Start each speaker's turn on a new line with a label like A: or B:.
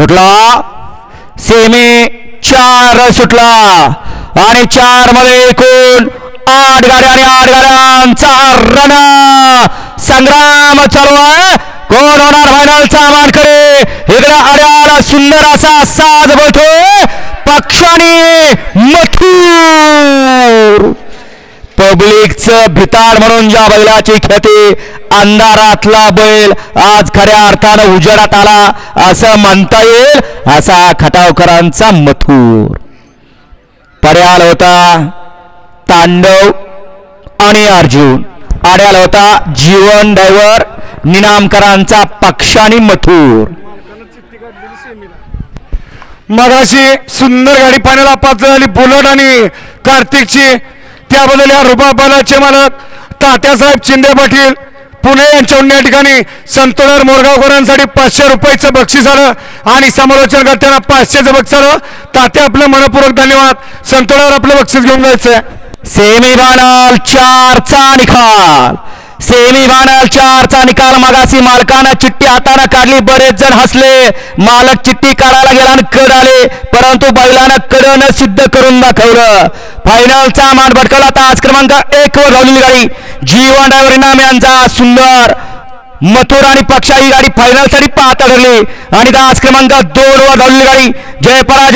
A: सुटला. सेमी चार सुटला. आणि चारमध्ये एकूण आठ गाड्या आणि आठ गाड्यांचा रन संग्राम चालू आहे. कोण होणार फायनलचा मानकरी? इकडे आड्याला सुंदर असा साज बोलतोय पक्षाने मथुर पब्लिकचं भिताड म्हणून ज्या बैलाची ख्याती अंधारातला बैल आज खऱ्या अर्थानं उजेडात आला असं म्हणता येईल असा खटावकरांचा मथुर पर्याल होता तांडव आणि अर्जुन. आड्याला होता जीवन ड्रायव्हर निनामकरांचा पक्षानी मथुर.
B: मगाशी सुंदर गाडी पाण्याला पाच झाली बुलट आणि कार्तिकची. त्याबद्दल या रुबाबालाचे मालक तात्यासाहेब चिंदे पाटील पुणे यांच्या या ठिकाणी संतोडर मोरगावकरांसाठी पाचशे रुपयाचं बक्षीस आलं आणि समालोचन करताना पाचशेचं बक्षीस आलं. तात्या आपलं मनपूर्वक धन्यवाद. संतोडावर आपलं बक्षीस घेऊन जायचंय.
A: सेमी फायनल चारचा निकाल. सेमी फायनल चारचा निकाल मगासी मालकानं चिठ्ठी हाताने काढली. बरेच जण हसले. मालक चिठ्ठी काढायला गेला आणि कड आले. परंतु बैलानं कडनं सिद्ध करून दाखवलं. फायनलचा मान भटकवला तास क्रमांक एक वर धावलेली गाडी. जीवन ड्रायव्हर इनाम यांचा. सुंदर मथुर आणि पक्षा ही गाडी फायनलसाठी पाहता ठरली. आणि तास क्रमांक दोन वर धावलेली गाडी. जयपराज